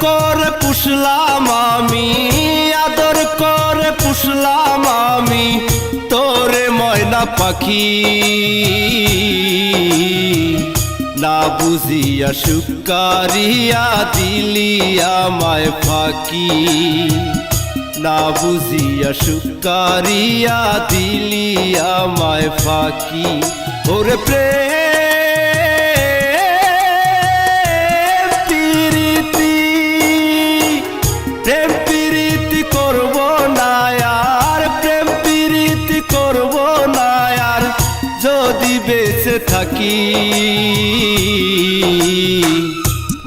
করে পুষলাম আমি, আদর করে পুষলাম আমি, তোরে ময়না পাখি। না বুঝিয়া সুকারিয়া দিলি আমায় ফাঁকি। না বুঝিয়া সুকারিয়া দিলি আমায় ফাঁকি। ওরে প্রেম বেঁচে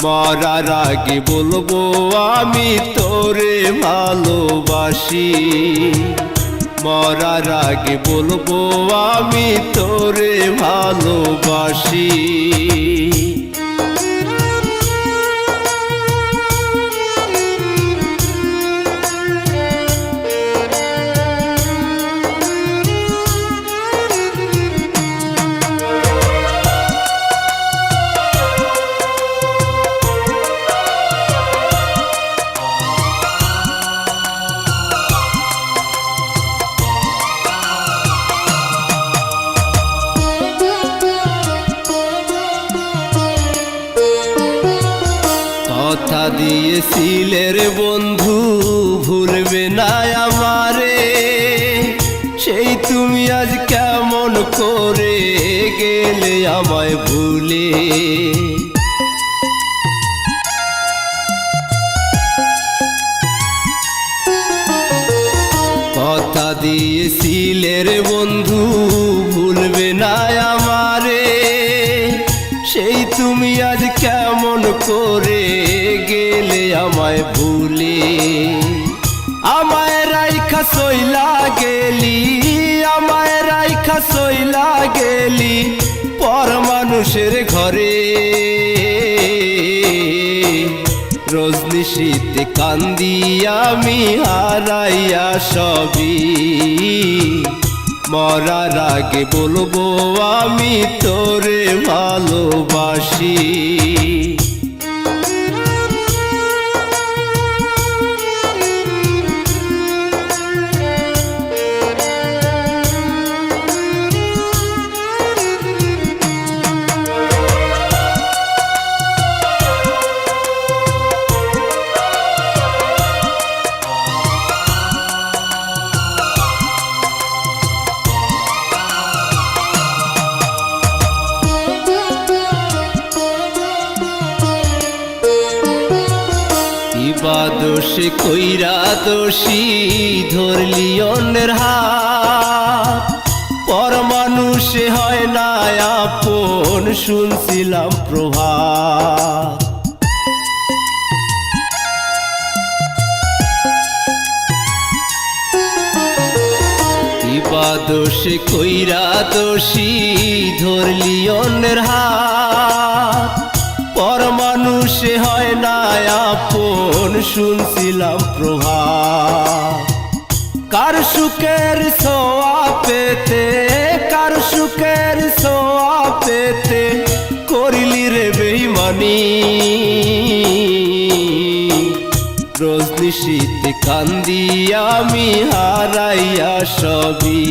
মরা আগে বলব আমি তোরে ভালোবাসি। মরার আগে বলব আমি তোরে ভালোবাসি। কথা দিয়েছিলে রে বন্ধু, ভুলবে না আমারে। সেই তুমি আজ কেমন করে গেলে আমায় ভুলে? কথা দিয়েছিলে রে বন্ধু, ভুলবে না আমারে সেই তুমি আজ কেমন করে গেলে আমায় ভুলে? আমায় রাইখা সইলা গেলি, আমায় রাইখা সইলা গেলি পর মানুষের ঘরে। রজনী শীতে কান্দি আমি হারাইয়া সবই। মরার আগে বলব আমি তোরে ভালোবাসি। দোষে কইরা দোষী ধরলি অন্যের হাত। পর মানুষে হয় না আপন, শুনছিলাম প্রভাত। ইবা দোষে কইরা দোষী ধরলি অন্যের হাত। পর মানুষে হয় না, আপন শুনছিলাম প্রভাত। কার সুখের সোয়া পেতে, কার সুখের সোয়া পেতে করিলি রে বেইমানি রজনী শীতে কান্দি আমি হারাইয়া সবই।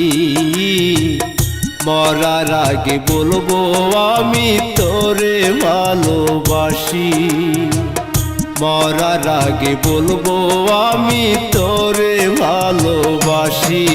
মরার আগে বলব আমি তোরে ভালোবাসি। মরার আগে বলব আমি তোরে ভালোবাসি।